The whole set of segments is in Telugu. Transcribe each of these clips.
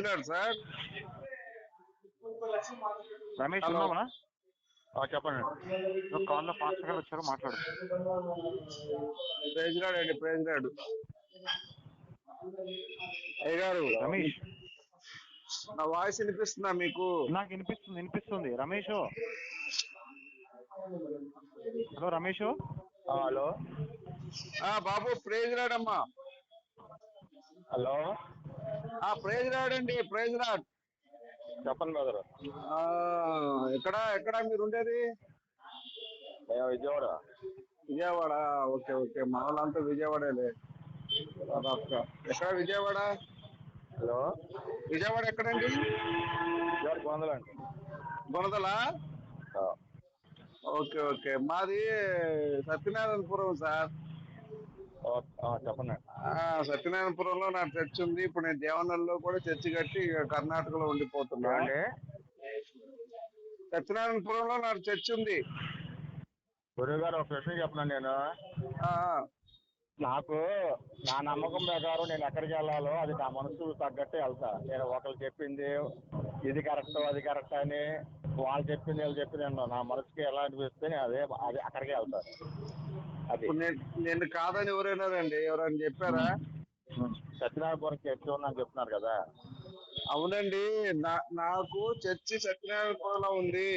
Lord sir. రమేష్. ఉన్నావా? చెప్పండి. కాల్లో ఫాస్ట్గా వచ్చారు మాట్లాడు. ప్రైజ్ లాడ్ అండి ప్రైజ్ లాడ్ అయ్య గారు రమేష్. నా వాయిస్ వినిపిస్తుందా మీకు? నాకు వినిపిస్తుంది వినిపిస్తుంది. రమేష్. హలో రమేష్. హలో. ఆ బాబు ప్రైజ్ అమ్మా. హలో. ప్రైజ్ లాడ్ అండి ప్రైజ్ లాడ్ చెప్పండి బ్రదర్. ఎక్కడ ఎక్కడ మీరు ఉండేది? విజయవాడ. Vijayawada okay okay. మా వాళ్ళంతా విజయవాడలే. ఎక్కడ విజయవాడ? హలో? విజయవాడ ఎక్కడండి? విజయవాడ గోందలండి బురదలా ఓకే ఓకే. మాది సత్యనారాయణపురం సార్. చెప్పండి సత్యనారాయణపురంలో నా చర్చ్ ఉంది. ఇప్పుడు నేను దేవనల్లో కూడా చర్చి కట్టి కర్ణాటకలో ఉండిపోతున్నా. సత్యనారాయణపురంలో నా చర్చ్ ఉంది. గురువు గారు ఒక ప్రశ్న చెప్పను నేను? నాకు నా నమ్మకం ప్రకారం నేను ఎక్కడికి వెళ్ళాలో అది నా మనసు తగ్గట్టే వెళ్తా. నేను ఒకరు చెప్పింది ఇది కరెక్ట్ అది కరెక్ట్ అని వాళ్ళు చెప్పింది వీళ్ళు చెప్పింది నా మనసుకి ఎలా అనిపిస్తే అదే అదే అక్కడికే వెళ్తాను. అది. ఇప్పుడు నేను కాదని ఎవరైనారండి? ఎవరైనా చెప్పారా? సత్యనారాయణపురం చర్చి ఉందని చెప్తున్నారు కదా. అవునండి. నాకు చర్చి సత్యనారాయణపురంలో ఉంది.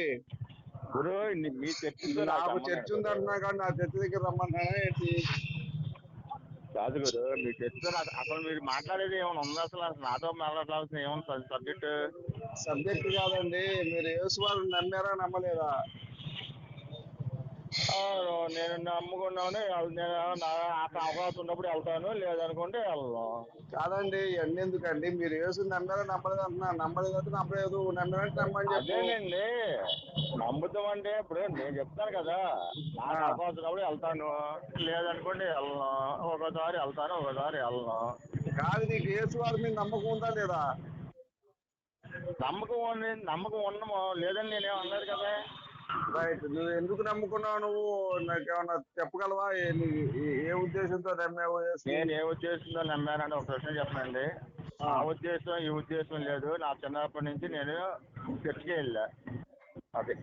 గురు మీ చర్చితో నాకు చర్చ్ ఉంది అంటున్నా కానీ నా చర్చి దగ్గర రమ్మన్నానా ఏంటి? కాదు గురు మీ చర్చితో అసలు మీరు మాట్లాడేది ఏమైనా ఉందా అసలు? అసలు నాతో మాట్లాడాల్సిన ఏమైనా సబ్జెక్ట్? సబ్జెక్ట్ కాదండి. మీరు యేసు వారిని నమ్మారా నమ్మలేదా? నేను నమ్ముకున్నాను. నేను అవకాశం ఉన్నప్పుడు వెళ్తాను. లేదనుకుంటే వెళ్ళను. కాదండి ఇవన్నీ ఎందుకండి? మీరు యేసు నమ్మారా నమ్మలేదు అంటున్నా. నమ్మలేదు అంటే నమ్మలేదు. నమ్మారంటే నమ్మని అదేనండి. నమ్ముతాం అంటే ఇప్పుడు నేను చెప్తాను కదా. నాకు. అవకాశం ఉన్నప్పుడు వెళ్తాను. లేదనుకోండి వెళ్ళను. ఒకసారి వెళ్తాను ఒకసారి వెళ్ళను. కాదు నీకు యేసు వారి మీద నమ్మకం ఉందా లేదా? నమ్మకం ఉంది నమ్మకం ఉన్నాము లేదని నేనేం అనలేదు కదా. రైట్ నువ్వు ఎందుకు నమ్ముకున్నావు నువ్వు? నాకేమన్నా చెప్పగలవా? ఏ- ఉద్దేశంతో నమ్మావు? నేను ఏ ఉద్దేశంతో నమ్మానని ఒక ప్రశ్న చెప్పండి ఆ. ఉద్దేశం ఈ ఉద్దేశం లేదు. నా చిన్నప్పటి నుంచి నేను చర్చికి వెళ్ళా. అది.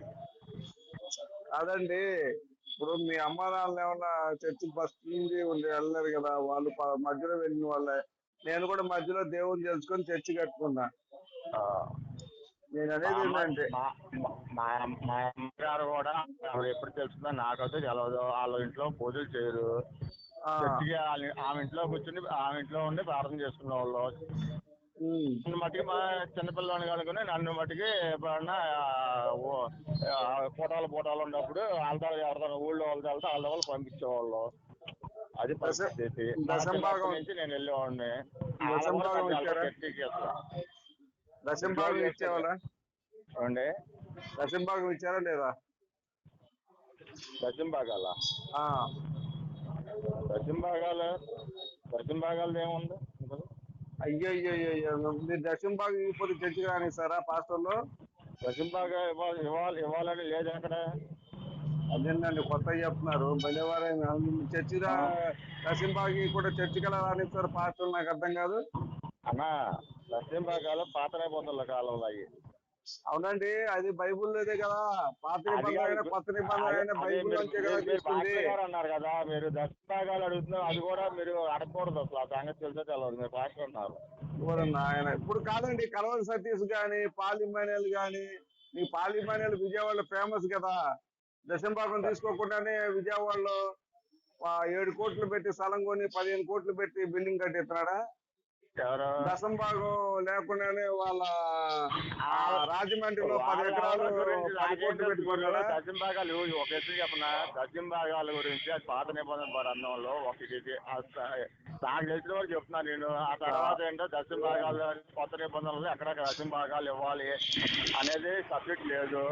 కాదండి. ఇప్పుడు మీ అమ్మ నాన్న ఏమన్నా చర్చి ఫస్ట్ నుంచి ఉండి వెళ్ళలేరు కదా? వాళ్ళు మధ్యలో వెళ్ళిన వాళ్ళే. నేను కూడా మధ్యలో దేవుని తెలుసుకొని చర్చి కట్టుకున్నా. నేను అనేది ఏంటంటే మా- అమ్మగారు కూడా ఎప్పుడు తెలుస్తుందో నాకైతే తెలియదు వాళ్ళ ఇంట్లో పూజలు చేయరు. వాళ్ళ- ఆమె ఇంట్లో కూర్చుని ఆమె ఇంట్లో ఉండి ప్రార్థన చేసుకునే వాళ్ళు. నన్ను మట్టుకి మా చిన్నపిల్లని కనుకొని నన్ను మట్టుకి ఎప్పుడన్నా ఫోటోలు ఫోటోలు ఉన్నప్పుడు వాళ్ళతో ఎవరితో ఊళ్ళో వాళ్ళతో వెళ్తే వాళ్ళ వాళ్ళు పంపించేవాళ్ళు. అది పరిస్థితి. నుంచి నేను వెళ్ళేవాడిని. దశం వాళ్ళ భాగం కూడా ఇచ్చారా? చర్చికి వెళ్తా. దశం భాగం ఇచ్చేవాళ్ళ ఏమండి దశం భాగం ఇచ్చారా లేదా? దశం భాగాల ఆ, దశం భాగాలు దశం భాగాలు ఏముంది? అయ్యో అయ్యో అయ్యో మీరు దశం భాగం ఇవ్వకపోతే చర్చి రానిస్తారా పాస్టర్లు? దశం భాగా ఇవ్వాలి ఇవ్వాలి ఇవ్వాలని లేదు అక్కడ. అదేంటండి కొత్తగా చెప్తున్నారు. భలేవారే చర్చి రా దశం భాగి కూడా చర్చికి ఎలా రానిస్తారు పాస్టర్లు నాకు అర్థం కాదు. అన్నా దశం భాగాలు పాత నిబంధనల కాలంలో అయ్యి అవునండి అది బైబుల్లోదే కదా. పాత నిబంధన కొత్త నిబంధన బైబుల్ అన్నారు కదా మీరు దశభాగాలు అడుగుతున్నారు అది కూడా మీరు అడగకూడదు అసలు ఆ సంగతి తెలిసే తెలియదు మీరు పాస్టర్ అన్నారు ఆయన ఇప్పుడు కాదండి కలవరి సతీష్ గాని పాలిమానియల్ గాని నీ పాలిమానియల్ విజయవాడలో ఫేమస్ కదా. దశంభాగం తీసుకోకుండానే విజయవాడలో ఏడు కోట్లు పెట్టి స్థలం కొని పదిహేను కోట్లు పెట్టి బిల్డింగ్ కట్టిస్తున్నాడా? ఎవరు? దశంభాగం లేకుండానే వాళ్ళ రాజమండ్రిలో పది వాళ్ళ ఎకరాలు? దశం భాగాలు ఒక ఎత్తు చెప్పనా? దశం భాగాల గురించి అది పాత నిబంధన గ్రంథంలో ఒక ఇది ఆ స- నాకు తెలిసిన వరకు చెప్తున్నా నేను. ఆ తర్వాత ఏంటో దశం భాగాలు కొత్త నిబంధనలు ఎక్కడ దశం భాగాలు ఇవ్వాలి అనేది సబ్జెక్ట్ లేదు.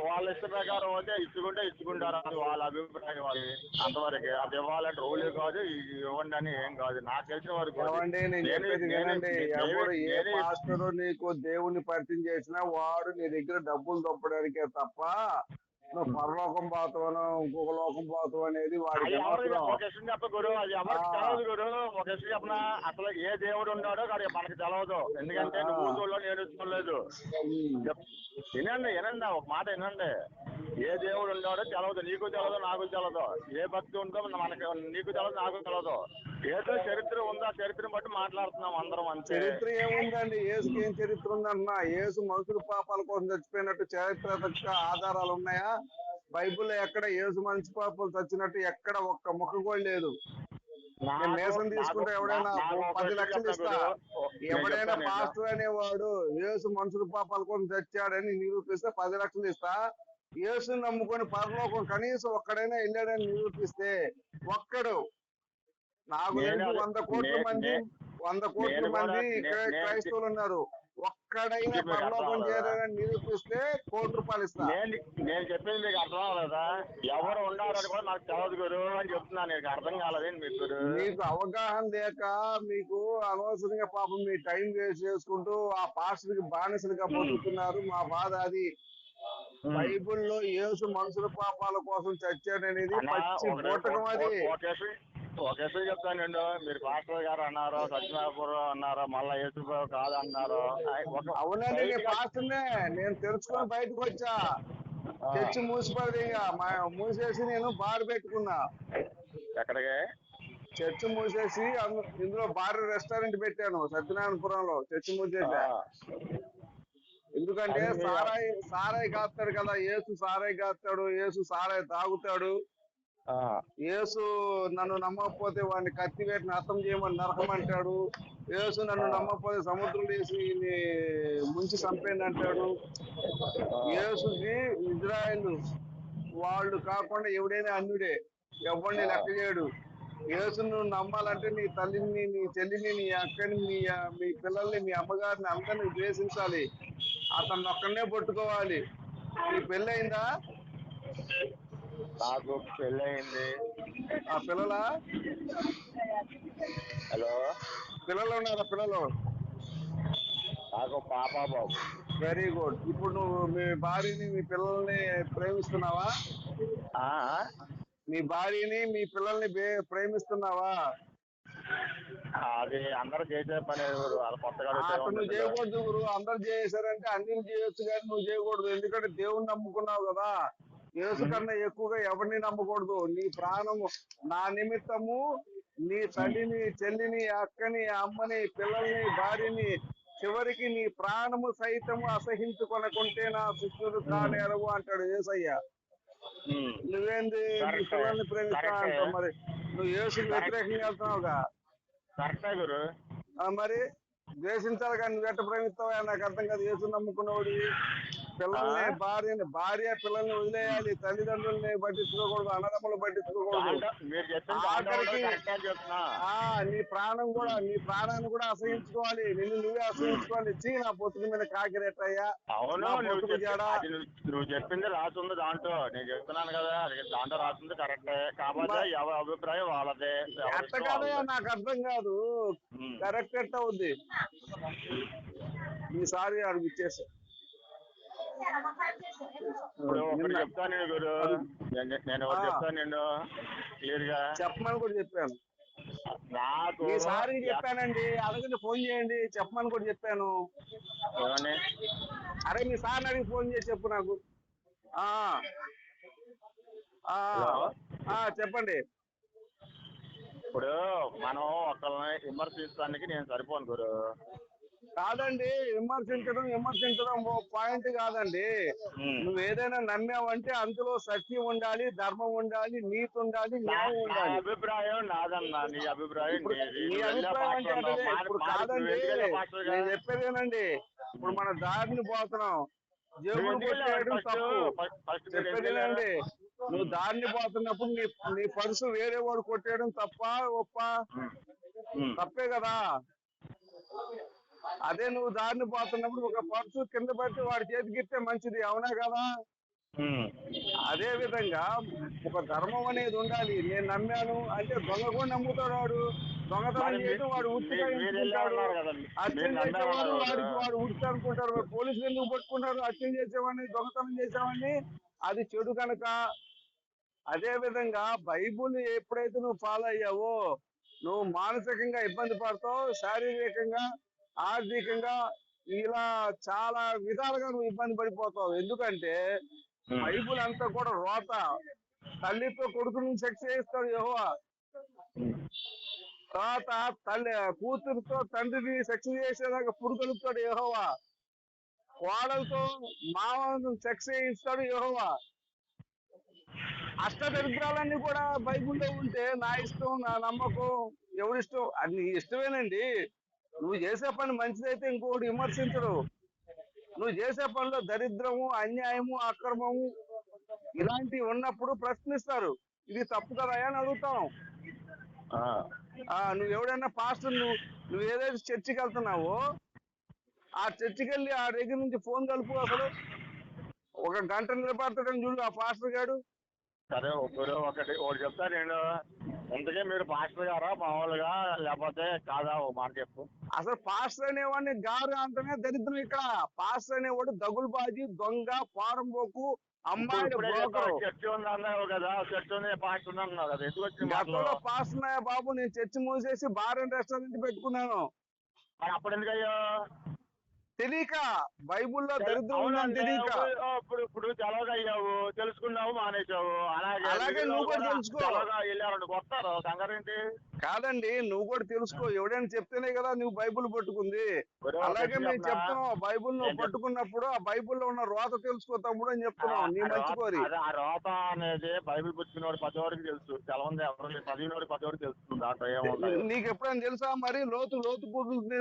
వాళ్ళ ఇష్ట ప్రకారం అయితే ఇచ్చుకుంటే ఇచ్చుకుంటారు అది వాళ్ళ అభిప్రాయం అది. అంతవరకే. అది ఇవ్వాలంటే రూల్ కాదు ఇవ్వండి అని ఏం కాదు. నాకు తెలిసిన వరకు నేను చెప్పేది దేవుణ్ణి పరిచయం చేసినా వాడు నీ దగ్గర డబ్బులు దొప్పడానికే తప్ప నువ్వు పరలోకం పోతావను ఇంకొక లోకం పోతావు అనేది వాడికి చెప్ప గురు అది ఎవరికి గురు. ఒక చెప్పనా? అసలు ఏ దేవుడు ఉన్నాడో అది మనకి తెలవదు. ఎందుకంటే. నువ్వు చూడలో నేను చూడలేదు. చెప్- వినండి వినండి ఒక మాట వినండి. ఏ దేవుడు ఉన్నాడో తెలవదు. నీకు తెలవదు నాకు తెలవదు. ఏ భక్తి ఉందో మనకి నీకు తెలవదు నాకు తెలవదు. ఏదో చరిత్ర ఉందో? ఆ చరిత్రను బట్టి మాట్లాడుతున్నాం అందరం అంతే. చరిత్ర ఏముందండి? యేసుకి ఏం చరిత్ర ఉందన్నా? యేసు మనుషుల పాపాల కోసం చచ్చిపోయినట్టు చారిత్రక ఆధారాలు ఉన్నాయా? బైబిల్లో ఎక్కడ యేసు మనిషి పాపాలు చచ్చినట్టు ఎక్కడ ఒక్క ముక్క కూడా లేదు. నేను మేసం తీసుకుంటే ఎవడైనా పది లక్షలు ఇస్తా. ఎవడైనా. పాస్టర్ అనేవాడు యేసు మనుషుల పాపాల కోసం చచ్చాడని నిరూపిస్తే పది లక్షలు ఇస్తా. యేసుని నమ్ముకొని పరలోకం కనీసం ఒక్కడైనా వెళ్ళాడని నిరూపిస్తే ఒక్కడు నాకు వంద కోట్ల మంది వంద కోట్ల మంది క్రైస్తవులు ఉన్నారు. ఒక్కడైనా పరలోకం నిరూపిస్తే కోటి రూపాయలు ఇస్తా. నేను చెప్పింది మీకు అర్థం అవ్వలేదా? ఎవరు ఉన్నారని కూడా నాకు తెలవదు గురు అని చెప్తున్నాను నీకు అర్థం కాలేదండి మీకు మీకు అవగాహన లేక మీకు అనవసరంగా పాపం మీ టైం వేస్ట్ చేసుకుంటూ ఆ పాస్టర్కి బానిసలుగా బతుకుతున్నారు. మా బాధ అది. బైబిల్లో యేసు మనుషుల పాపాల కోసం చచ్చాడనేది పచ్చి బూటకం అది. ఒక- ఒక విషయం- ఒక విషయం చెప్తానండి? మీరు పాస్టర్ గారు అన్నారు సత్యనారాయణ అన్నారు మళ్ళా యేసుబాబు కాదు అన్నారు అవునండి నేను పాస్టర్నే. నేను తెలుసుకొని బయటకు వచ్చా. చర్చి మూసిపడి మా మూసేసి నేను బార్ పెట్టుకున్నా. ఎక్కడికి? చర్చి మూసేసి ఇందులో బార్ రెస్టారెంట్ పెట్టాను సత్యనారాయణపురంలో. చర్చి మూసేసా. ఎందుకంటే సారాయి సారాయి కాస్తాడు కదా. యేసు సారాయి కాస్తాడు యేసు సారాయి తాగుతాడు. యేసు నన్ను నమ్మకపోతే వాడిని కత్తి వేటిని అర్థం చేయమని నరకమంటాడు. యేసు నన్ను నమ్మకపోతే సముద్రం వేసి ముంచి చంపేయండి అంటాడు. యేసుకి ఇజ్రాయెల్ వాళ్ళు కాకుండా ఎవడైనా అన్యుడే ఎవరిని లెక్క చేయడు. యేసు నువ్వు నమ్మాలంటే నీ తల్లిని నీ చెల్లిని నీ అక్కని మీ మీ పిల్లల్ని మీ అమ్మగారిని అందరిని ద్వేషించాలి. అతన్ని ఒక్కనే పట్టుకోవాలి. నీ పెళ్ళయిందా? నాకు పెళ్ళయింది. ఆ పిల్లల? హలో? పిల్లలు ఉన్నారా పిల్లలు? నాకు పాప బాబు. Very good. ఇప్పుడు నువ్వు మీ భార్యని మీ పిల్లల్ని ప్రేమిస్తున్నావా? ఆ, మీ భార్యని మీ పిల్లల్ని ప్రేమిస్తున్నావా? అది అందరూ చేసే పని కొత్తగా నువ్వు. చేయకూడదు గురు. అందరు చేశారంటే అన్ని చేయొచ్చు కానీ నువ్వు చేయకూడదు. ఎందుకంటే దేవుణ్ణి నమ్ముకున్నావు కదా. యేసు కన్నా ఎక్కువగా ఎవరిని నమ్మకూడదు. నీ ప్రాణము నా నిమిత్తము నీ తల్లిని చెల్లిని అక్కని అమ్మని పిల్లల్ని భార్యని చివరికి నీ ప్రాణము సైతము అసహించుకొనకుంటే నా శిష్యుడు కానేరవు అంటాడు ఏసయ్య. నువ్వేంది? నీ. పిల్లల్ని ప్రేమిస్తా. అంటావు మరి. నువ్వు యేసుకి వ్యతిరేకంగా వెళ్తున్నావుగా? మరి ద్వేషించాలి కానీ నువ్వు ఎట్ట ప్రేమిస్తావా నాకు అర్థం కాదు. యేసు నమ్ముకున్నవాడు. పిల్లల్ని? భార్యని భార్య పిల్లల్ని వదిలేయాలి తల్లిదండ్రుల్ని పట్టించుకోకూడదు అన్నదమ్ములు పట్టించుకోకూడదు. ఆఖరికి- కరెక్టే నీ ప్రాణం కూడా నీ ప్రాణాన్ని కూడా అసహించుకోవాలి నిన్ను నువ్వే అసహించుకోవాలి. చీ నా పొత్తుల మీద కాకిరెట్టయ్యా. అవును నువ్వు చెప్పింది రాసింది దాంట్లో. నేను చెప్తున్నాను కదా అది దాంట్లో రాసింది కరెక్టే. మరి- ఎవరి అభిప్రాయం వాళ్ళదే. ఇష్టం కాదయ్యా. నాకు అర్థం కాదు. కరెక్ట్ ఎట్ట అవుద్ది ఈసారి అడుగు ఇచ్చేసా. ఇప్పుడు ఒకటి చెప్తాను గురు. నేను- ఒకటి. చెప్తాను నేను. క్లియర్గా చెప్పమని కూడా చెప్పాను. నాకు ఈసారి చెప్పానండి. అడగండి ఫోన్ చేయండి. చెప్పమని కూడా చెప్పాను. అరే మీ సార్ అడిగి ఫోన్ చేసి చెప్పు నాకు. చెప్పండి. ఇప్పుడు మనం ఒకళ్ళని విమర్శించడానికి నేను సరిపోను గురు. కాదండి విమర్శించడం విమర్శించడం ఓ పాయింట్ కాదండి. నువ్వు ఏదైనా నమ్మావంటే అందులో సత్యం ఉండాలి ధర్మం ఉండాలి నీతి ఉండాలి న్యాయం ఉండాలి అభిప్రాయం నాదన్నా నీ అభిప్రాయం. నీ అభిప్రాయం అంటే అదే. ఇప్పుడు కాదండి? నేను చెప్పేదేనండి ఇప్పుడు మన దారిని పోతున్నాం జేబులు కొట్టేయడం? తప్పు చెప్పేదేనండి? నువ్వు దారిని పోతున్నప్పుడు నీ నీ పర్సు వేరే వాడు కొట్టేయడం తప్ప ఒప్ప. తప్పే కదా అదే నువ్వు దారిని పోతున్నప్పుడు ఒక పర్సు కింద పట్టి వాడి చేతికి ఇస్తే మంచిది అవునా కదా. అదే విధంగా ఒక ధర్మం అనేది ఉండాలి. నేను నమ్మాను అంటే దొంగ కూడా నమ్ముతాడు వాడు. దొంగతనం చేయడం వాడు. వాడికి వాడు ఉట్టి అనుకుంటారు. పోలీసులు ఎందుకు పట్టుకుంటారు? హత్యం చేసేవాడిని దొంగతనం చేసేవాడిని. అది చెడు కనుక. అదే విధంగా బైబుల్ ఎప్పుడైతే నువ్వు ఫాలో అయ్యావో నువ్వు మానసికంగా ఇబ్బంది పడతావు శారీరకంగా ఆర్థికంగా ఇలా చాలా విధాలుగా నువ్వు ఇబ్బంది పడిపోతావు. ఎందుకంటే బైబుల్ అంతా కూడా రోత. తల్లితో కొడుకుని సెక్స్ చేయిస్తాడు యెహోవా. తర్వాత తల్లి కూతురుతో తండ్రిని సెక్స్ చేసేదాకా పురుగొలుపుతాడు యెహోవా. కోడలతో మామను సెక్స్ చేయిస్తాడు యెహోవా. అష్టదరిద్రాలన్నీ కూడా బైబిల్లో ఉంటే నా ఇష్టం నా నమ్మకం ఎవరిష్టం అది ఇష్టమేనండి. నువ్వు చేసే పని మంచిదైతే ఇంకొకటి విమర్శించడు. నువ్వు చేసే పనిలో దరిద్రము అన్యాయము అక్రమము ఇలాంటివి ఉన్నప్పుడు ప్రశ్నిస్తారు. ఇది తప్పు కదా అని అడుగుతాం. ఆ. ఆ నువ్వు ఎవడైనా పాస్టర్ నువ్వు నువ్వు ఏదైతే చర్చికి వెళ్తున్నావో ఆ చర్చికి వెళ్ళి ఆ దగ్గర నుంచి ఫోన్ కలుపు అసలు. ఒక గంట నిలబడతాడని చూడు ఆ పాస్టర్ గాడు. సరే ఇప్పుడు ఒకటి ఒకటి చెప్తా నేను ఇంతకీ మీరు పాస్టర్ గారా మామూలుగా లేకపోతే కాదా ఒక మాట చెప్పు. అసలు పాస్టర్ అనేవాడిని గారు అంటేనే దరిద్రం ఇక్కడ. పాస్టర్ అనేవాడు దగులుబాజీ దొంగ పారంబోకు చెప్పావు, చర్చి అన్నావు కదా చర్చి పాస్టర్ అన్నావు కదా ఎందుకు గతంలో పాస్టర్ బాబు నేను చర్చి మూసేసి బార్ అండ్ రెస్టారెంట్ పెట్టుకున్నాను. మరి అప్పుడు ఎందుకు అయ్యో తెలియక బైబుల్లో దరిద్రం ఉందని తెలియక. ఇప్పుడు- ఇప్పుడు ఇప్పుడు తెలవగా అయ్యావు తెలుసుకున్నావు మానేశావు. అలాగే అలాగే నువ్వు కూడా తెలుసుకో. తెలవగా వెళ్ళారు వస్తారు కంగారేంటి కాదండి నువ్వు కూడా తెలుసుకో. ఎవడైనా చెప్తేనే కదా నువ్వు బైబుల్ పట్టుకుంది. అలాగే మేము చెప్పనా? చెప్తున్నాం బైబుల్ నువ్వు ఏంటి? పట్టుకున్నప్పుడు ఆ బైబుల్లో ఉన్న రోత తెలుసుకో తమ్ముడు అని చెప్తున్నాం. నీ ఆ మంచి కోరి రోత- అదే ఆ రోత అనేది బైబిల్ పుచ్చుకున్నవాడు పది వరకు తెలుసు. తెలవంది ఎవరు చదివినోడు పది వరకు తెలుస్తుంది నీకు ఎప్పుడైనా తెలుసా మరి? లోతు లోతు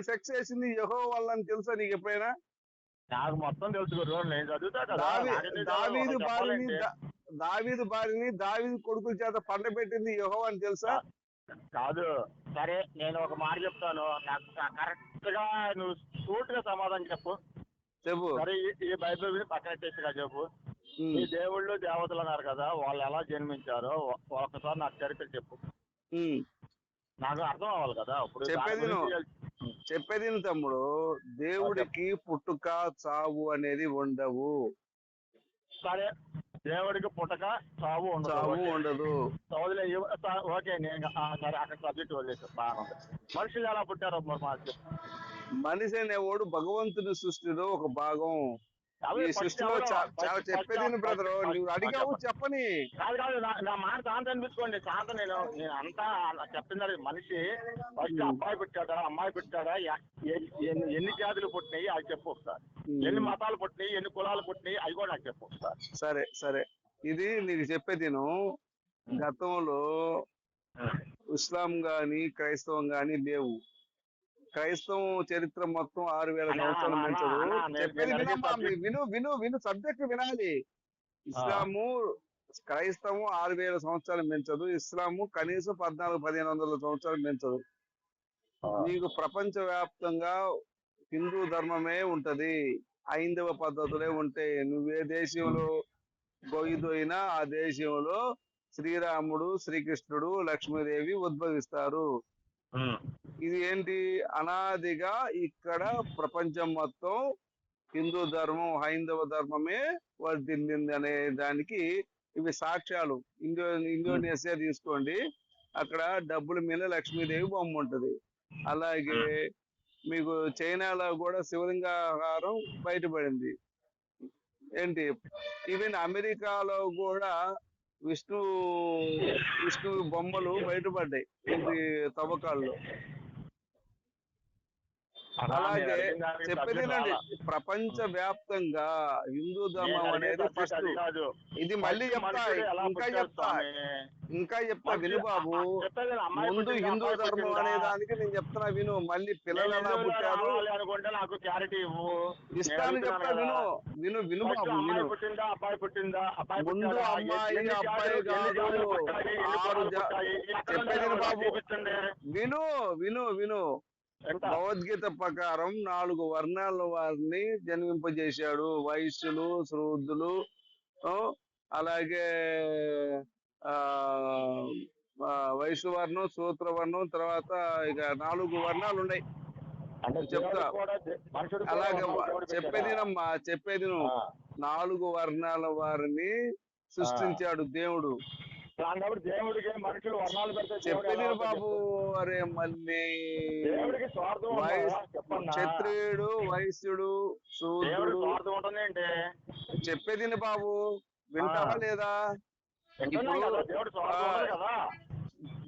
సెక్స్ చేసింది యహో అని తెలుసా నీకు ఎప్పుడైనా? నాకు మొత్తం తెలుసు గురు నేను చదువుతా కదా. దావీదు? భార్యని దా- దావీదు భార్యని దావీదు కొడుకుల చేత పండ పెట్టింది యహో అని తెలుసా? కాదు. సరే నేను ఒక మాట చెప్తాను. నాకు కరెక్ట్గా నువ్వు సూట్గా సమాధానం చెప్పు. చెప్పు. సరే ఈ- బైబిల్ పక్కన పెట్టేసిగా చెప్పు. ఈ దేవుళ్ళు దేవతలు అన్నారు కదా వాళ్ళు ఎలా జన్మించారో ఒ- ఒక్కసారి నాకు చరిత్ర చెప్పు. నాకు అర్థం అవ్వాలి కదా. ఇప్పుడు చెప్పేది తమ్ముడు దేవుడికి పుట్టుక చావు అనేది ఉండవు. సరే దేవుడికి పుట్టక చావు ఉండదు. చావు. ఉండదు. ఓకే నేను సరే అక్కడ సబ్జెక్ట్ వదిలేసి. బాగుంది. మనుషులు ఎలా పుట్టారో. మనిషి అనేవాడు భగవంతుని సృష్టిలో ఒక భాగం. చెప్పేది బ్రదర్ నువ్వు అడిగావు. చెప్పని. కాదు కాదు నా- మాట శాంత అనిపించుకోండి. శాంత నేను నేను అంతా చెప్తున్నది మనిషి. ఫస్ట్ అబ్బాయి పుట్టాడా? అమ్మాయి పుట్టాడా? ఎన్ని జాతులు పుట్టినాయి? అది చెప్పు ఒకసారి. ఎన్ని మతాలు పుట్టినాయి? ఎన్ని కులాలు పుట్టినాయి? అవి కూడా నాకు చెప్పు ఒకసారి. సరే సరే. ఇది నీకు చెప్పేది గతంలో ఇస్లాం గాని క్రైస్తవం గాని లేవు. క్రైస్తవం చరిత్ర మొత్తం ఆరు వేల సంవత్సరాలు చెప్పేది వినమ్మా, విను విను విను సబ్జెక్ట్ వినాలి. ఇస్లాము క్రైస్తవం ఆరు వేల సంవత్సరాలు మించదు. ఇస్లాము కనీసం పద్నాలుగు పదిహేను వందల సంవత్సరాలు మించదు. నీకు ప్రపంచ వ్యాప్తంగా హిందూ ధర్మమే ఉంటది. ఐందవ పద్ధతులే ఉంటాయి. నువ్వు ఏ దేశంలో గొయ్యిదోయినా ఆ దేశంలో శ్రీరాముడు శ్రీకృష్ణుడు లక్ష్మీదేవి ఉద్భవిస్తారు. ఇది ఏంటి అనాదిగా ఇక్కడ ప్రపంచం మొత్తం హిందూ ధర్మం హైందవ ధర్మమే వర్ధిల్లింది అనే దానికి ఇవి సాక్ష్యాలు. ఇండో ఇండోనేషియా తీసుకోండి. అక్కడ డబ్బుల మీద లక్ష్మీదేవి బొమ్మ ఉంటది. అలాగే మీకు చైనాలో కూడా శివలింగాహారం బయటపడింది. ఏంటి? ఈవెన్ అమెరికాలో కూడా విష్ణు విష్ణు బొమ్మలు బయటపడ్డాయి. ఇది తవ్వకాల్లో. అలాగే చెప్పేదేనండి ప్రపంచ వ్యాప్తంగా హిందూ ధర్మం అనేది ఫస్ట్ ఇది మళ్ళీ చెప్తా ఇంకా చెప్తా. ఇంకా చెప్తా విను బాబు ముందు హిందూ ధర్మం అనే దానికి నేను చెప్తున్నా విను. మళ్ళీ పిల్లలు ఎలా పుట్టారు? అనుకుంటే నాకు క్లారిటీ ఇవ్వు. ఇస్తాను చెప్తా విను. విను విను బాబు విను. పుట్టిందా అబ్బాయి పుట్టిందా? అబ్బాయి ముందు? అమ్మాయి, అబ్బాయి కాదు. ఆరు చెప్పేది బాబు. విను విను విను? భగవద్గీత ప్రకారం నాలుగు వర్ణాల వారిని జన్మింపజేశాడు. వైశ్యులు శ్రూద్ధులు అలాగే ఆ వైశ్య వర్ణం సూత్ర వర్ణం తర్వాత ఇక నాలుగు వర్ణాలు ఉన్నాయి. చెప్తా. అలాగే దేవుడు చెప్పేది. నాలుగు వర్ణాల వారిని సృష్టించాడు దేవుడు. అలాంటప్పుడు దేవుడికి మనుషులు వర్ణాలు పెడితే చెప్పేది బాబు? అరే మళ్ళీ దేవుడికి స్వార్థం క్షత్రియుడు వైశ్యుడు దేవుడికి స్వార్థం ఉంటుంది చెప్పేది బాబు వింటావా. లేదా? దేవుడి స్వార్థం కదా.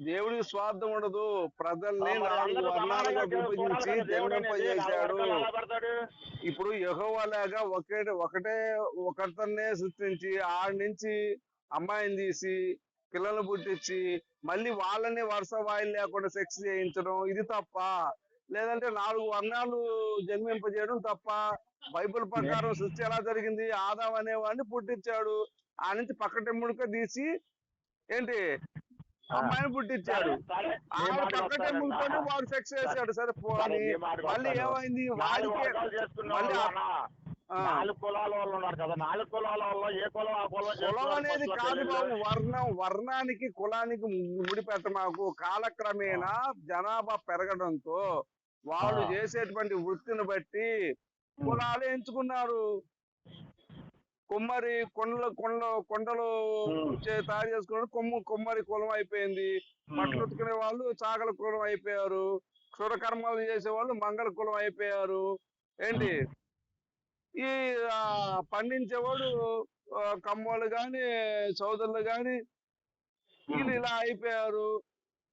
దేవుడికి స్వార్థం ఉండదు ప్రజల్ని నాలుగు వర్ణాలుగా విభజించి చూడాలి కదా, దేవుడు అనేది. జన్మింపజేశాడు. నాలుగు వర్గాలు ఎలా పెడతాడు? ఇప్పుడు యెహోవాలాగా ఒకే ఒకటే ఒకతన్నే సృష్టించి ఆడి నుంచి అమ్మాయిని తీసి పిల్లలు పుట్టించి మళ్ళీ వాళ్ళని వరుస వాయిల్ లేకుండా సెక్స్ చేయించడం ఇది తప్ప లేదంటే నాలుగు వర్ణాలు జన్మింపజేయడం తప్ప బైబిల్ ప్రకారం సృష్టి ఎలా జరిగింది ఆదాం అనేవాడిని పుట్టించాడు ఆ నుంచి పక్కటెమ్ముడుక తీసి ఏంటి అమ్మాయిని పుట్టించాడు ఆమె పక్కటెమ్ముడుకొని. వాడు సెక్స్ చేశాడు సరే పోనీ మళ్ళీ. ఏమైంది వాడికే మళ్ళీ. నాలుగు కులాల వాళ్ళు ఉన్నారు కదా నాలుగు కులాల వాళ్ళు ఏ కులం ఆ కులం కులం అనేది కాదు. బాబు వర్ణం వర్ణానికి కులానికి ముడిపెట్ట మాకు కాలక్రమేణా జనాభా పెరగడంతో వాళ్ళు. చేసేటువంటి వృత్తిని బట్టి కులాలు ఎంచుకున్నారు. కుమ్మరి కొండలు కొండ కొండలు తయారు చేసుకున్నారు. కొమ్ము కుమ్మరి కులం అయిపోయింది. బట్టలు ఉతుకునే వాళ్ళు చాకల కులం అయిపోయారు. క్షురకర్మలు చేసే వాళ్ళు మంగళ కులం అయిపోయారు. ఏంటి? ఈ పండించేవాడు ఆ, కమ్మోళ్ళు గాని సోదరులు గాని వీళ్ళు ఇలా అయిపోయారు.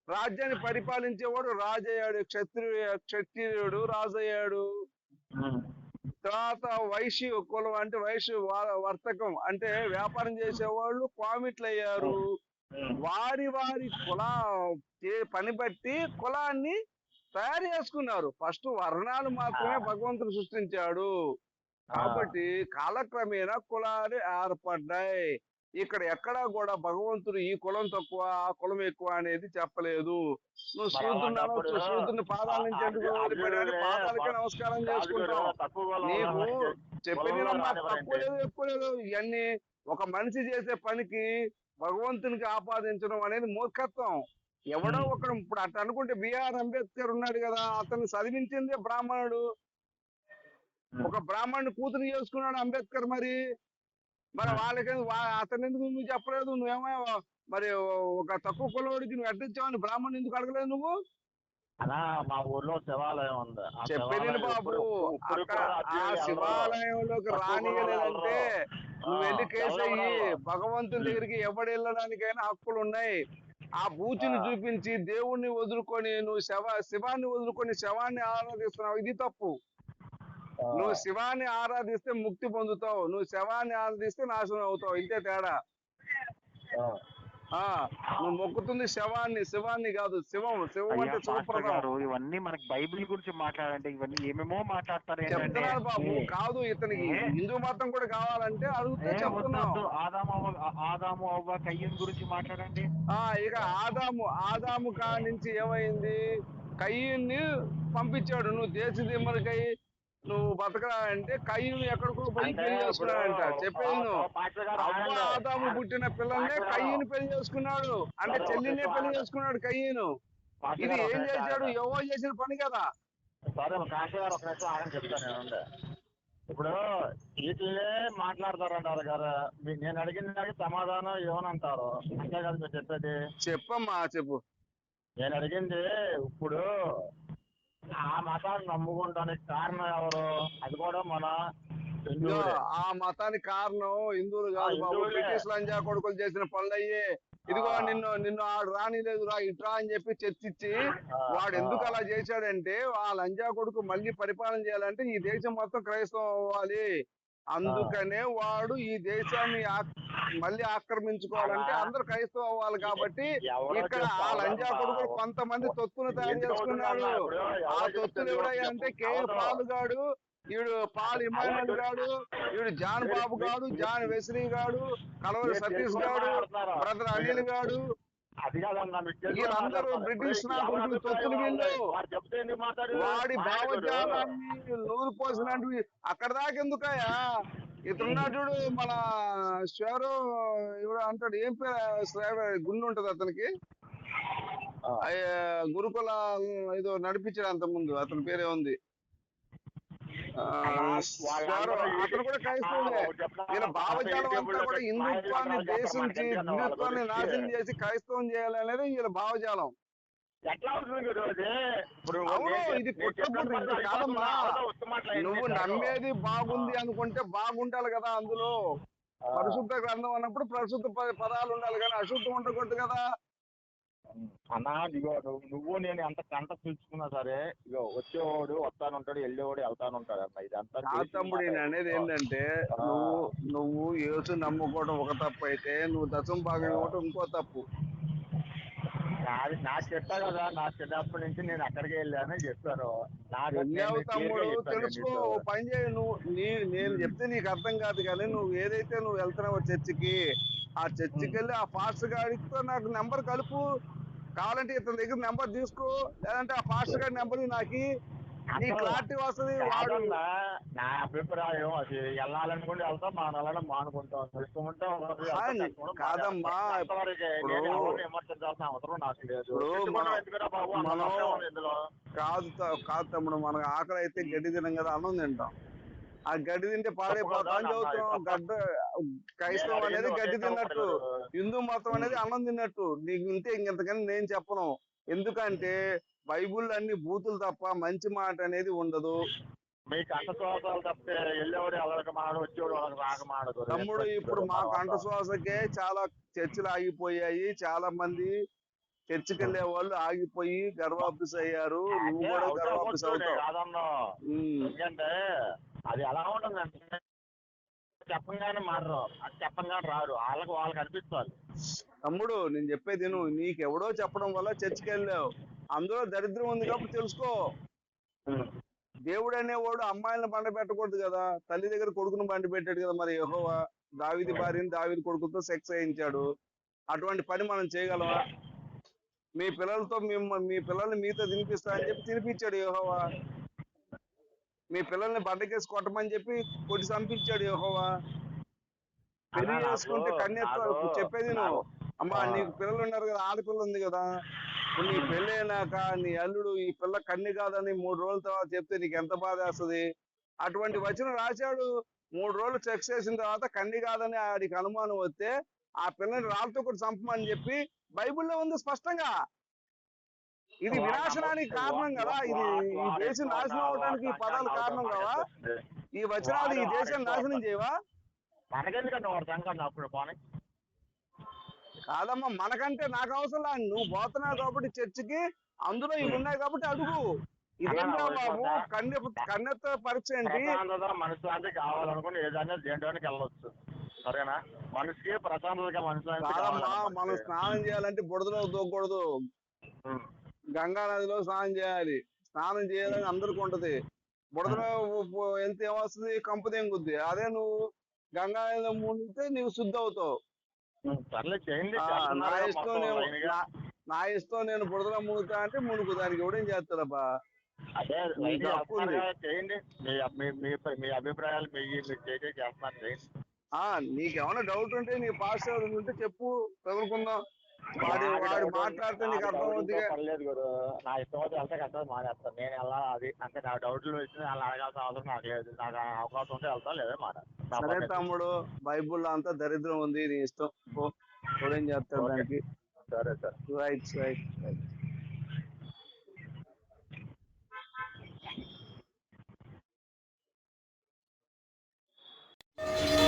రాజ్యాన్ని పరిపాలించేవాడు రాజయ్యాడు క్షత్రియ క్షత్రియుడు రాజయ్యాడు. తర్వాత వైశ్య కులం అంటే వైశ్య వర్తకం అంటే వ్యాపారం చేసేవాళ్ళు కామిట్లు అయ్యారు. వారి వారి కుల పని బట్టి కులాన్ని తయారు చేసుకున్నారు. ఫస్ట్ వర్ణాలు మాత్రమే. భగవంతుడు సృష్టించాడు. కాబట్టి కాలక్రమేణా కులాలు ఏర్పడ్డాయి. ఇక్కడ ఎక్కడా కూడా భగవంతుడు ఈ కులం తక్కువ ఆ కులం ఎక్కువ అనేది చెప్పలేదు. నువ్వు అనొచ్చు శూద్రుని పాదాల నుంచి పాదాలకే నమస్కారం కాదు చేసుకుంటాం గురు, తక్కువ కులం నీకు రానివ్వరండి. తక్కువ లేదు ఎక్కువ లేదు. ఇవన్నీ ఒక మనిషి చేసే పనికి భగవంతునికి ఆపాదించడం అనేది మూర్ఖత్వం. ఎవడో. ఒకడు ఇప్పుడు అట్లా అనుకుంటే బిఆర్ అంబేద్కర్ ఉన్నాడు కదా అతను చదివించిందే బ్రాహ్మణుడు. ఒక బ్రాహ్మణుని కూతురు చేసుకున్నాడు అంబేద్కర్ మరి. మరి. వాళ్ళకి అతను ఎందుకు నువ్వు చెప్పలేదు? నువ్వేమో మరి ఒక తక్కువ కులవాడికి నువ్వు అడ్డించావని బ్రాహ్మణుని ఎందుకు అడగలేదు నువ్వు? అన్నా మా ఊర్లో శివాలయం ఉంది. చెప్పేది బాబు. ఆ శివాలయంలోకి రానియలేదంటే నువ్వు వెళ్ళి కేసు అయ్యి? భగవంతుని దగ్గరికి ఎవడు వెళ్ళడానికైనా హక్కులు ఉన్నాయి ఆ బూచిని. చూపించి దేవుణ్ణి వదులుకొని నువ్వు శవ శివాన్ని వదులుకొని శవాన్ని ఆరాధిస్తున్నావు. ఇది తప్పు. నువ్వు శివాన్ని ఆరాధిస్తే ముక్తి పొందుతావు. నువ్వు శవాన్ని ఆరాధిస్తే నాశనం అవుతావు. ఇంతే తేడా. నువ్వు మొక్కుతుంది శవాన్ని. శివాన్ని కాదు శివం. శివం అంటే గారు ఇవన్నీ మనకి బైబిల్ గురించి మాట్లాడంటే ఇవన్నీ ఏమేమో మాట్లాడతారు ఏంటంటే చెప్తున్నాను బాబు? కాదు ఇతనికి? హిందూ మతం కూడా కావాలంటే అడిగితే వద్దు. ఆదాము ఆదాము అవ్వ కయ్యం గురించి మాట్లాడండి. ఆ ఇక ఆదాము ఆదాము కా నుంచి ఏమైంది? కయ్యూని పంపించాడు. నువ్వు దేశ దిమ్మరికై నువ్వు బతకరా అంటే కయ్యూని ఎక్కడికో పోయి పెళ్ళి చేసుకున్నాడంట చెప్పేది గారు అవ్వ. ఆదాము పుట్టిన పిల్లల్నే గారు. కయ్యూని పెళ్ళి చేసుకున్నాడు అంటే చెల్లినే పెళ్ళి. చేసుకున్నాడు కయ్యూను ఇది గారు ఏం చేశాడు. ఎవో చేసిన పని కదా సరే పాస్టర్ గారు ఒక నిమిషం చెప్తాను. ఇప్పుడు వీటినే మాట్లాడతారంటారు కదా మీ- నేను అడిగిన దానికి సమాధానం ఏమనంటారు అంతే కదా మీరు చెప్పేది చెప్పమ్మా చెప్పు నేను అడిగింది ఇప్పుడు ఆ మతాన్ని నమ్ముకుంటానికి కారణం ఎవరు అది కూడా మన. ఆ మతానికి కారణం హిందువులు కాదు బాబు. బ్రిటిష్ లంజా కొడుకులు చేసిన పనులు అయ్యే ఇదిగో. నిన్ను నిన్ను ఆడు రానిలేదు రా ఇట్రా అని చెప్పి చర్చించి వాడు ఎందుకు. అలా చేశాడంటే ఆ లంజా కొడుకు మళ్ళీ పరిపాలన చేయాలంటే ఈ దేశం మొత్తం క్రైస్తవం అవ్వాలి అందుకనే వాడు ఈ దేశాన్ని మళ్ళీ ఆక్రమించుకోవాలంటే. అందరూ క్రైస్తవం అవ్వాలి కాబట్టి ఇక్కడ ఆ లంజా. కొడుకులు కొంతమంది తొత్తులు తయారు చేసుకున్నాడు? ఆ తొత్తులు చెప్తారు, ఎవడయ్యా చెప్పు. అంటే కే. పాలు గాడు ఈడు పాల్ ఇమానుయల్ గాడు ఈడు జాన్ బాబు గాడు జాన్ వెస్లీ గాడు కలవరి సతీష్ గాడు? బ్రదర్ అనిల్ గాడు అది కాదన్నా వీళ్ళందరూ. బ్రిటిష్ వీళ్ళు. వాడు. భావజాలాన్ని నూరు పోసినట్టు అక్కడ దాకా ఎందుకయ్యా ఇతరున్నా చూడు మన శ్వేరు ఎవరు అంటాడు ఏం పేరు గుండు ఉంటది అతనికి గురుకుల ఏదో నడిపించాడు అంత ముందు అతని పేరే ఉంది అతను కూడా క్రైస్తవులే? వీళ్ళ భావజాలం అంతా కూడా హిందుత్వాన్ని దేశించి హిందుత్వాన్ని నాశనం చేసి క్రైస్తవం చేయాలనేది వీళ్ళ భావజాలం ఎట్లా అవుతుంది ఇది మాట కాదమ్మా. నువ్వు. నమ్మేది బాగుంది అనుకుంటే బాగుండాలి కదా అందులో. పరిశుద్ధ గ్రంథం అన్నప్పుడు పరిశుద్ధ పదాలు ఉండాలి కానీ అశుద్ధం ఉండకూడదు కదా. అన్నా ఇగో నువ్వు నువ్వు నేను ఎంత కంట చూసుకున్నా సరే ఇగో వచ్చేవాడు వస్తానుంటాడు వెళ్ళేవాడు వెళ్తానుంటాడు అన్న ఇదంతా తమ్ముడు నేను. అనేది ఏంటంటే. నువ్వు నువ్వు యేసు నమ్ముకోవడం ఒక తప్పు అయితే నువ్వు దశం భాగం ఇంకో తప్పు నాది నాకు చెప్పా కదా. నా చిన్నప్పటి నుంచి నేను అక్కడికి వెళ్ళాను చెప్పాను నాకు తమ్ముడు తెలుసుకో పని చేయి. నువ్వు నీ నేను చెప్తే నీకు అర్థం కాదు కానీ నువ్వు ఏదైతే నువ్వు వెళ్తున్నావో చర్చికి ఆ చర్చికి వెళ్ళి ఆ పాస్టర్ గారితో నాకు నెంబర్ కలుపు. కావాలంటే ఇతని దగ్గర నెంబర్ తీసుకో. లేదంటే ఆ పాస్టర్ గారి నెంబర్ నాకు నీ క్లారిటీ వస్తుంది నా అభిప్రాయం అది. వెళ్ళాలనుకుంటే వెళ్తాం మానాలని మానుకుంటాం ఇష్టం ఉంటే ఒకరు ఆ, వెళ్తాం, కష్టం ఉంటే కాదమ్మా, విమర్శించాల్సిన అవసరం నాకు లేదు. కాదు కాదు తమ్ముడు మనకు ఆకలి అయితే గడ్డి తినం కదా అన్నం తింటాం. ఆ గడ్డి తింటే పాడైపోతా చదువుతాం గడ్డ క్రైస్తవం అనేది గడ్డి తిన్నట్టు హిందూ మతం అనేది అన్నం తిన్నట్టు. నీకు ఇంతే ఇంకెంతకని నేను చెప్పను. ఎందుకంటే బైబుల్ అన్ని బూతులు తప్ప మంచి మాట అనేది ఉండదు. మీ కంట శ్వాసాలు తప్పితే వెళ్ళేవాడు ఎవరికి మాడు వచ్చేవాడు వాళ్ళకి రాక మాడదు. తమ్ముడు ఇప్పుడు మా కంఠశ్వాసకే చాలా చర్చిలు ఆగిపోయాయి. చాలా మంది చర్చికి వెళ్ళే వాళ్ళు ఆగిపోయి గర్వాఫీస్ అయ్యారు. నువ్వు కూడా గర్వాఫీస్ అవుతావు. ఎందుకంటే అది ఎలా ఉంటుందంటే చెప్పంగానే మారరు. అది చెప్పంగానే రారు. వాళ్ళకి వాళ్ళకి అనిపిస్తారు తమ్ముడు నేను చెప్పేది నువ్వు నీకెవడో చెప్పడం వల్ల చర్చికి వెళ్ళావు. అందులో దరిద్రం ఉంది కాబట్టి తెలుసుకో. దేవుడు అనేవాడు అమ్మాయిలను బండ పెట్టకూడదు కదా. తల్లి దగ్గర కొడుకును బండి పెట్టాడు కదా మరి యెహోవా. దావిది భార్యని దావిది కొడుకుతో సెక్స్ చేయించాడు. అటువంటి పని మనం చేయగలమా? మీ పిల్లలతో మీ పిల్లల్ని మీతో తినిపిస్తా అని చెప్పి తినిపించాడు యెహోవా. మీ పిల్లల్ని బండకేసి కొట్టమని చెప్పి కొట్టి చంపించాడు యెహోవా. పెళ్ళి చేసుకుంటే కన్యత్వం నాకు- చెప్పేది నువ్వు. అమ్మా. నీకు పిల్లలు ఉన్నారు కదా ఆడపిల్ల ఉంది కదా. నీ పెళ్ళి అయినాక నీ అల్లుడు ఈ పిల్ల కన్ని కాదని మూడు రోజుల తర్వాత చెప్తే నీకు ఎంత బాధ వేస్తుంది? అటువంటి వచనం రాశాడు. మూడు రోజులు చెక్ చేసిన తర్వాత కన్ని కాదని ఆడికి అనుమానం వస్తే ఆ పిల్లని రాళ్ళతో కూడా చంపమని చెప్పి బైబిల్లో ఉంది స్పష్టంగా. ఇది వినాశనానికి కారణం కదా. ఇది ఈ దేశం నాశనం అవడానికి ఈ పదాలు కారణం కదా. ఈ వచనాలు ఈ దేశాన్ని నాశనం చేయవా? వాడు సంఘం అప్పుడు పోనీ కాదమ్మా మనకంటే నాకు అవసరం లేదు. నువ్వు పోతున్నావు కాబట్టి చర్చికి అందులో ఇవి ఉన్నాయి కాబట్టి అడుగు. ఇదేంటా బాబు? పరీక్ష ఏంటి? ప్రశాంతత మనశ్శాంతి కావాలనుకుని ఏదైనా దేంట్లోనికి వెళ్ళవచ్చు సరేనా? మనిషికి మనశ్శాంతి. మనం స్నానం చేయాలంటే బుడదలో దూకూడదు. గంగా నదిలో స్నానం చేయాలి. స్నానం చేయాలని అందరికి ఉంటది. బుడదలో వెళ్తే ఏమొస్తుంది కంపు తెంగుద్ది. అదే నువ్వు గంగా నదిలో మునిగితే నీవు శుద్ధి అవుతావు. చేయండి. నా ఇష్టం నేను. నా- ఇష్టం నేను బుడదలో మునుగుతా అంటే మునుగు దానికి ఎవడేం చేస్తాడబ్బా అదే చేయండి. మీ అభిప్రాయాలు మీ మీరు చేసే చేస్తున్నారు చేయండి. ఆ నీకేమైనా డౌట్ ఉంటే నీ పాస్టర్ ఉంటే చెప్పు చదువుకుందాం. పర్లేదు నా ఇష్టం వచ్చి నేను వెళ్ళాలి అది అంటే నా డౌట్లు వచ్చి అడగాల్సిన అవసరం నాకు లేదు. నాకు అవకాశం ఉంటే వెళ్తా లేదా మాట. తమ్ముడు బైబుల్ అంతా దరిద్రం ఉంది నీ ఇష్టం. ఏం చేస్తాడు దానికి? సరే sir. Right right right. you